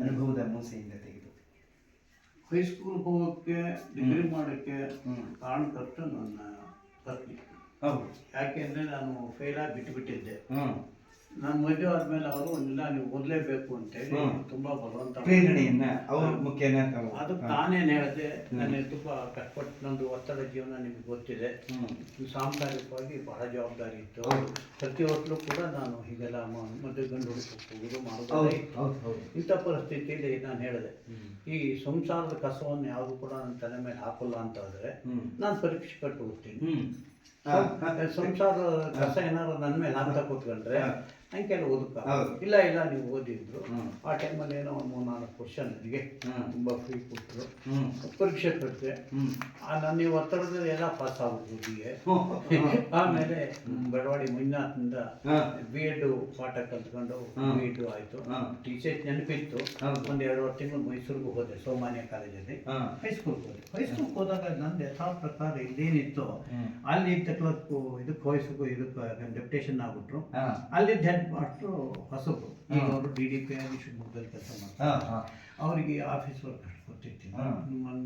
ಅನುಭವದ ಮೂಸೆಯಿಂದ ತೆಗೆದು. ಹೈಸ್ಕೂಲ್ ಹೋಗೋಕ್ಕೆ ಡಿಗ್ರಿ ಮಾಡೋಕ್ಕೆ ಕಾರಣ ಕಾರಣಕರ್ತ ನನ್ನ ಪತ್ನಿ ಹೌದು. ಯಾಕೆಂದರೆ ನಾನು ಫೇಲಾಗಿ ಬಿಟ್ಟುಬಿಟ್ಟಿದ್ದೆ ಹ್ಮ್. ನಾನು ಮದುವೆ ಆದ್ಮೇಲೆ ಅವರು ಇಲ್ಲ ನೀವು ಓದಲೇಬೇಕು ಅಂತ ಹೇಳಿ ತುಂಬಾ ಬಲವಂತ. ಪ್ರೇರಣೆಯನ್ನ ಅವ್ರ ಮುಖ್ಯನ ತಾವು ಅದಕ್ಕೆ ಹಾ. ನಾನೇನು ಹೇಳಿದೆ ನನಗೆ ತುಂಬಾ ಕಷ್ಟಪಟ್ಟು ನಂದು ಒತ್ತಡ ಜೀವನ ನಿಮ್ಗೆ ಗೊತ್ತಿದೆ ಹ್ಮ್. ಸಾಂಸಾರಿಕವಾಗಿ ಬಹಳ ಜವಾಬ್ದಾರಿ ಇತ್ತು ಹೌದು. ಪ್ರತಿ ಹೊತ್ತಲೂ ಕೂಡ ನಾನು ಹೀಗೆಲ್ಲ ಮ- ಮದುವೆ ಗಂಡು ಹುಡುಕೋದು ಮಾಡಬಹುದು ಹೌದು ಮಾಡೋದು ಹೌದು ಹೌದು ಇಂಥ ಪರಿಸ್ಥಿತಿಯಲ್ಲಿ ನಾನು ಹೇಳಿದೆ ಈ ಸಂಸಾರದ ಕಸವನ್ನು ಯಾವುದು ಕೂಡ ನನ್ನ ತಲೆ ಮೇಲೆ ಹಾಕಲ್ಲ ಅಂತ ಆದರೆ ಹ್ಮ್ ನಾನು ಪರೀಕ್ಷೆ ಕಟ್ಟು ಹೋಗ್ತೀನಿ ಹ್ಮ್ ಹಾ, ಹಾ. ಸಂಸಾರ ಕಸ ಏನಾದ್ರು ನನ್ನ ಮೇಲೆ ಹಾಕ್ತಾ ಕೂತ್ಕೊಂಡ್ರೆ ಹಾ. ಅಂಕೆಲ್ಲ ಓದುತ್ತಾ ಇಲ್ಲ ಇಲ್ಲ ನೀವು ಓದಿದ್ರು. ಆ ಟೈಮಲ್ಲಿ ಏನೋ ಒಂದು ಮೂರು ನಾಲ್ಕು ವರ್ಷ ನನಗೆ. ತುಂಬ ಫ್ರೀ ಕೊಟ್ಟರು ಪರೀಕ್ಷೆ ಕಟ್ಟಿದೆ ನನ್ನ ನೀವು ಒತ್ತಡದಲ್ಲಿ ಎಲ್ಲ ಪಾಸ್ ಆಗೋದು. ಆಮೇಲೆ ಬೆಳವಾಡಿ ಮಂಜುನಾಥಿಂದ. ಬಿ ಎಡ್ ಪಾಠ ಕಲ್ತ್ಕೊಂಡು. ಬಿ ಎಡ್ ಆಯಿತು. ಟೀಚರ್ ನೆನಪಿತ್ತು. ಒಂದು ಎರಡುವರೆ ತಿಂಗಳು ಮೈಸೂರಿಗೆ ಹೋದೆ ಸೋಮಾನ್ಯ ಕಾಲೇಜಲ್ಲಿ. ಹೈಸ್ಕೂಲ್ಗೆ ಹೋದೆ ಹೈಸ್ಕೂಲ್ಗೆ ಹೋದಾಗ ನಂದು ಯಥಾ ಪ್ರಕಾರ ಇಲ್ಲೇನಿತ್ತು. ಅಲ್ಲಿ ತಕ್ಲಕ್ಕೂ ಇದಕ್ಕೆ ವಯಸ್ಸಿಗೂ ಇದಕ್ಕೆ ಡೆಪ್ಟೇಷನ್ ಆಗ್ಬಿಟ್ರು ಅಲ್ಲಿ ಹೆಡ್ ಮಾಸ್ಟ್ರು ಹೊಸಬ್ರು ಈಗ ಅವರು ಡಿ ಡಿ ಪಿ ಆಗಿ ಶಿವಮೊಗ್ಗದಲ್ಲಿ ಕೆಲಸ ಮಾಡ್ತಾರೆ. ಅವರಿಗೆ ಆಫೀಸ್ ವರ್ಕ್ ಅಷ್ಟು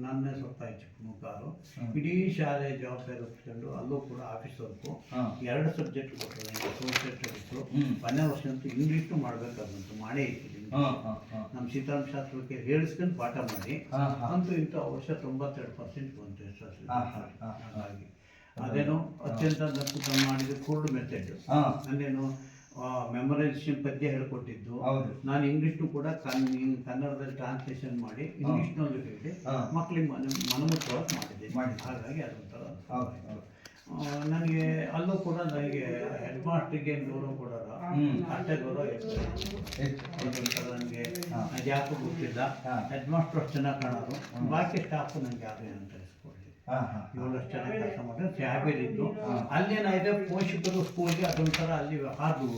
ನನ್ನ ಸ್ವಲ್ಪ ಹ್ಮ್. ಇಡೀ ಶಾಲೆ ಜವಾಬ್ದಾರಿ ಒಪ್ಪಿಕೊಂಡು ಅಲ್ಲೂ ಕೂಡ ಆಫೀಸ್ ವರ್ಕು. ಎರಡು ಸಬ್ಜೆಕ್ಟ್ ಕೊಟ್ಟರು ನನಗೆ ಸೋಷಿಯಲ್ ಸ್ಟಡೀಸು ಮನೆ ಕೊನೆ ವರ್ಷ ಅಂತೂ ಇಂಗ್ಲೀಷು ಮಾಡಬೇಕಾದಂತು ಮಾಡೇ ಹಾ. ನಮ್ಮ ಸೀತಾರಾಮ ಶಾಸ್ತ್ರಕ್ಕೆ ಹೇಳಿಸ್ಕೊಂಡು ಪಾಠ ಮಾಡಿ. ಅಂತೂ ಇಂಥ ವರ್ಷ ತೊಂಬತ್ತೆರಡು ಪರ್ಸೆಂಟ್ ಬಂತು. ಹಾಗಾಗಿ ಅದೇನೋ ಅತ್ಯಂತ ನಕ್ಕುತ ಮಾಡಿದ ಕೋಲ್ಡ್ ಮೆಥಡ್ ಹಾ. ಮೆಮೊರೈಸೇಷನ್ ಪದ್ಯ ಹೇಳ್ಕೊಟ್ಟಿದ್ದು ಹೌದು. ನಾನು ಇಂಗ್ಲಿಷ್ನು ಕೂಡ ಕನ್ ಕನ್ನಡದಲ್ಲಿ ಟ್ರಾನ್ಸ್ಲೇಷನ್ ಮಾಡಿ ಇಂಗ್ಲಿಷ್ನಲ್ಲಿ ಹೇಳಿ. ಮಕ್ಕಳಿಗೆ ಮನ ಮನಮುಟ್ಟವಾಗಿ ಮಾಡಿದ್ದೆ. ಹಾಗಾಗಿ ಅದೊಂಥರ. ನನಗೆ ಅಲ್ಲೂ ಕೂಡ ನನಗೆ ಹೆಡ್ ಮಾಸ್ಟ್ರಿಗೆ ಗೌರವ ಹ್ಮ್. ಅಷ್ಟೇ ಗೌರವ. ಅದೊಂಥರ ನನಗೆ. ಯಾಕೂ ಗೊತ್ತಿಲ್ಲ. ಹೆಡ್ ಮಾಸ್ಟರ್ ಅಷ್ಟು ಚೆನ್ನಾಗಿ ಕಾಣೋರು ಬಾಕಿ ಸ್ಟಾಫು ನನಗೆ ಯಾರು ಏನು ಏಳಷ್ಟು ಚೆನ್ನಾಗಿ ಕೆಲಸ ಮಾಡಿದ್ರೆ ಫ್ಯಾಮಿಲಿದ್ದು ಹಾ. ಅಲ್ಲೇನಾಗಿದೆ ಪೋಷಕರು ಸ್ಕೂಲ್ಗೆ ಅದೊಂಥರ ಅಲ್ಲಿ. ಹೌದು.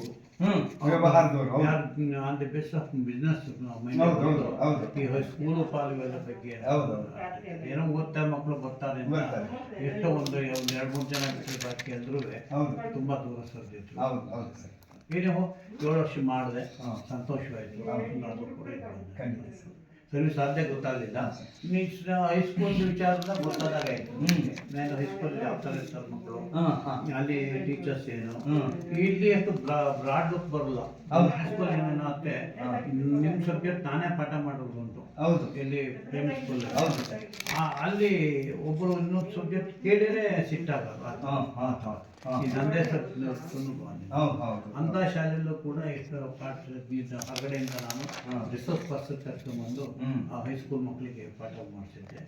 On the base of business. ಈ ಸ್ಕೂಲು ಪಾಲುಗಳ ಬಗ್ಗೆ ಹೌದು. ಏನೋ ಓದ್ತಾ ಮಕ್ಕಳು ಬರ್ತಾರೆ. ಎಷ್ಟೋ ಒಂದು ಒಂದು ಎರಡು ಮೂರು ಜನ ಬಿಟ್ಟರೆ ಹೌದು. ತುಂಬಾ ದೂರ ಸರಿದಿತ್ತು ಹೌದು ಹೌದು ಸರ್ ಏನೇ ಹೋ ಏಳು ವರ್ಷ ಮಾಡಿದೆ. ಸಂತೋಷವಾಯಿತು ಕೂಡ ಸರ್ವಿಸ್ ಸಾಧ್ಯ ಗೊತ್ತಾಗಲಿಲ್ಲ ಹೈಸ್ಕೂಲ್ ವಿಚಾರದ ಗೊತ್ತಾದಾಗಾಯ್ತು. ನಾನು ಹೈಸ್ಕೂಲ್ ಯಾವ ಸರ್ ಇರ್ತಾರೆ ಮಕ್ಕಳು. ಅಲ್ಲಿ ಟೀಚರ್ಸ್ ಏನು. ಇಲ್ಲಿ ಅಷ್ಟು ಬ್ರಾಡ್ ಲುಕ್ ಬರಲ್ಲ. ಹೈಸ್ಕೂಲ್ ಏನೇನಾಗುತ್ತೆ ಹಾ. ನಿಮ್ಮ ಸಬ್ಜೆಕ್ಟ್ ನಾನೇ ಪಾಠ ಮಾಡೋದು ಉಂಟು ಹೌದು ಇಲ್ಲಿ ಪ್ರೈಮರಿ ಸ್ಕೂಲ್ ಹೌದು. ಅಲ್ಲಿ ಒಬ್ಬರು ಇನ್ನೊಂದು ಸಬ್ಜೆಕ್ಟ್ ಕೇಳಿದ್ರೆ ಸಿಟ್ಟಾಗಲ್ಲ ಹಾ, ಹಾ, ಹಾ, ಹಾ. ಈ ನಂದೇ ಅಂತ ಶಾಲೆಯಲ್ಲೂ ಕೂಡ ಎಷ್ಟು ಪಾಠ ಹೊರಗಡೆಯಿಂದ ನಾನು. ರಿಸೋರ್ಸ್ ಪರ್ಸನ್ ಕರ್ಕೊಂಡ್ಬಂದು. ಆ ಹೈಸ್ಕೂಲ್ ಮಕ್ಕಳಿಗೆ ಪಾಠ ಮಾಡಿಸಿದ್ದೆ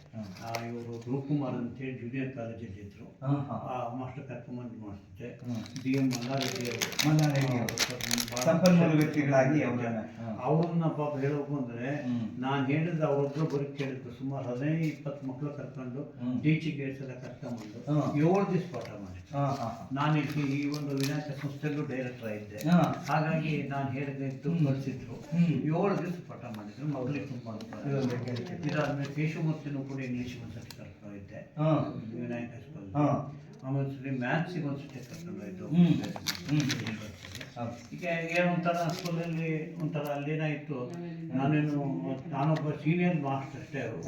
ಆ ಇವರು ಧ್ರುವಕುಮಾರ್ ಅಂತೇಳಿ ಜೂನಿಯರ್ ಕಾಲೇಜಲ್ಲಿ ಇದ್ರು. ಆ ಮಾಸ್ಟರ್ ಕರ್ಕೊಂಡ್ಬಂದು ಮಾಡಿಸಿದ್ದೆ. ಡಿ ಎಂ ಮಲ್ಲಾರೆಡ್ಡಿ ಅವರು ಮಲ್ಲಾರೆಡ್ಡಿ ಅವರು. ಸಂಪನ್ಮೂಲ ವ್ಯಕ್ತಿಗಳಾಗಿ. ಅವ್ರನ್ನ ಪಾಪ ಹೇಳಬೇಕು ಅಂದ್ರೆ. ನಾನು ಹೇಳಿದ ಅವ್ರೊಬ್ರು ಬರೀ ಕೇಳಿದ್ರು ಸುಮಾರು ಹದಿನೈದು ಇಪ್ಪತ್ತು ಮಕ್ಕಳು ಕರ್ಕೊಂಡು. ಟೀಚಿಂಗ್ ಗೇಟ್ಸ್ ಎಲ್ಲ ಕರ್ಕೊಂಡ್ಬಂದು. ಏಳು ದಿವಸ ಪಾಠ ಮಾಡಿ. ನಾನು ಈ ಒಂದು ವಿನಾಯಕ ಸಂಸ್ಥೆಗೂ ಡೈರೆಕ್ಟರ್ ಆಗಿದ್ದೆ ಹಾ. ಹಾಗಾಗಿ ನಾನು ಹೇಳಿದ ಇತ್ತು ಕಳಿಸಿದ್ರು. ಏಳು ದಿವಸ ಪಾಠ ಮಾಡಿದ್ರು ಮಗಳಿಗೆ ತುಂಬಾ ಇದೊಂದು. ಇದಾದ್ಮೇಲೆ ಕೇಶವಮೂರ್ತಿನೂ ಕೂಡ ಇಂಗ್ಲೀಷ್ ಒಂದ್ಸತಿ ಕರ್ಕೊಂಡು ಕರ್ಕೊಂಡಿದ್ದೆ ಹಾ. ವಿನಾಯಕ. ಆಮೇಲೆ ಮ್ಯಾಥ್ಸಿಗೆ ಒಂದ್ಸತಿ ಕರ್ಕೊಂಡು. ಹೌದು. ಈಗ ಒಂಥರ ಸ್ಕೂಲಲ್ಲಿ ಒಂಥರ ಅಲ್ಲೇನಾಯಿತು ನಾನೇನು ನಾನೊಬ್ಬ ಸೀನಿಯರ್ ಮಾಸ್ಟರ್ ಅಷ್ಟೇ.